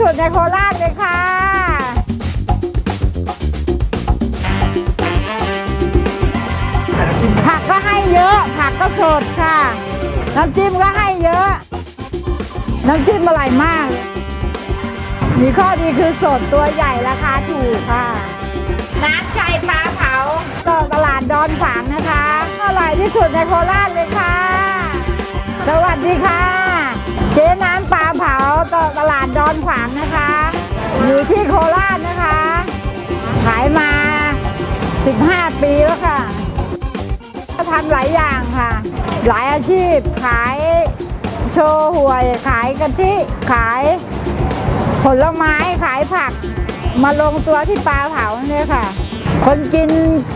สุดในโคราชเลยค่ะ ผักก็ให้เยอะ ผักก็สดค่ะ น้ำจิ้มก็ให้เยอะ น้ำจิ้มอร่อยมาก มีข้อดีคือสดตัวใหญ่ราคาถูกค่ะ น้ำใจปลาเผาก็ตลาดดอนขวางนะคะ อร่อยที่สุดในโคราชเลยค่ะ สวัสดีค่ะ เจ๊น้ำปลาเผาต่อตลาดดอนขวางนะคะ อยู่ที่โคราชนะคะ ขายมา 15 ปีแล้วค่ะก็ทำหลายอย่างค่ะ หลายอาชีพขายโชว์หวย ขายกะทิขายผลไม้ขายผัก มาลงตัวที่ปลาเผาเนี่ยค่ะ คนกิน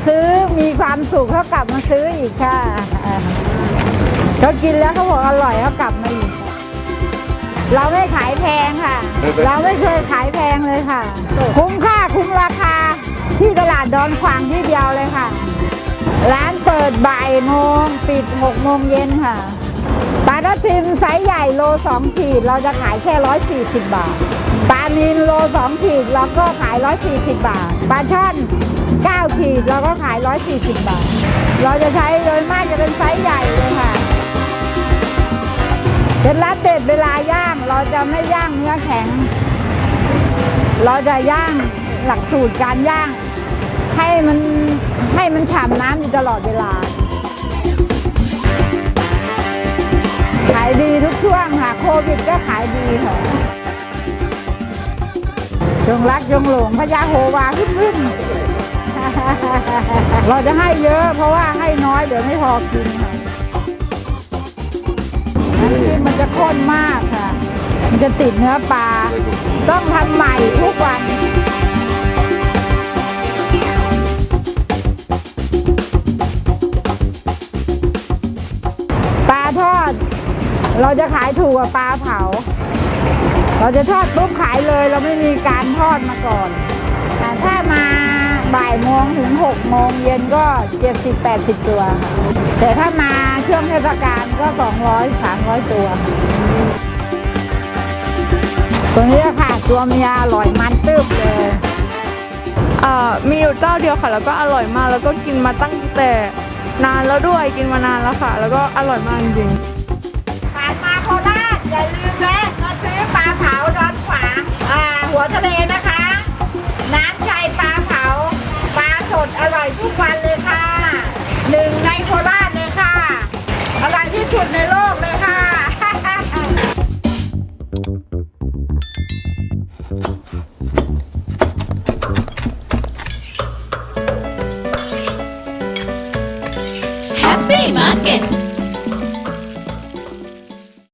ซื้อมีความสุขเขากลับมาซื้ออีกค่ะเขากินแล้วเขาบอกอร่อยเขากลับมาอีก เราไม่ขายแพงค่ะ เราไม่เคยขายแพงเลยค่ะ คุ้มค่าคุ้มราคาที่ตลาดดอนขวางที่เดียวเลยค่ะ ร้านเปิดบ่ายโมงปิดหกโมงเย็นค่ะปลาทับทิมไซส์ใหญ่โลสองขีดเราจะขายแค่ร้อยสี่สิบบาทปลานินโลสองขีดเราก็ขายร้อยสี่สิบบาทปลาช่อนเก้าขีดเราก็ขายร้อยสี่สิบบาท เราจะใช้โดยมากจะเป็นไซส์ใหญ่เลยค่ะเป็นรับเด็ดเวลาย่าง เราจะไม่ย่างเนื้อแข็ง เราจะย่างหลักสูตรการย่าง ให้มันให้มันฉ่ำน้ำอยู่ตลอดเวลา ขายดีทุกช่วงค่ะโควิดก็ขายดีค่ะจงรักจงหลงพญาโฮวาขึ้นขึ้นเราจะให้เยอะเพราะว่าให้น้อยเดี๋ยวไม่พอกินค่ะน้ำจิ้มมันจะข้นมากค่ะ มันจะติดเนื้อปลา ต้องทำใหม่ทุกวันปลาทอด เราจะขายถูกกว่าปลาเผา เราจะทอดปุ๊บขายเลยเราไม่มีการทอดมาก่อนแต่ถ้ามาบ่ายโมงถึงหกโมงเย็นก็เจ็ดสิบแปดสิบตัว แต่ถ้ามาช่วงเทศกาลก็สองร้อยสามร้อยตัว ตัวนี้ค่ะตัวเมียอร่อยมันตึบเลย เอ่อมีอยู่เจ้าเดียวค่ะ แล้วก็อร่อยมากแล้วก็กินมาตั้งแต่นานแล้วด้วยกินมานานแล้วค่ะ แล้วก็อร่อยมากจริงๆ happy market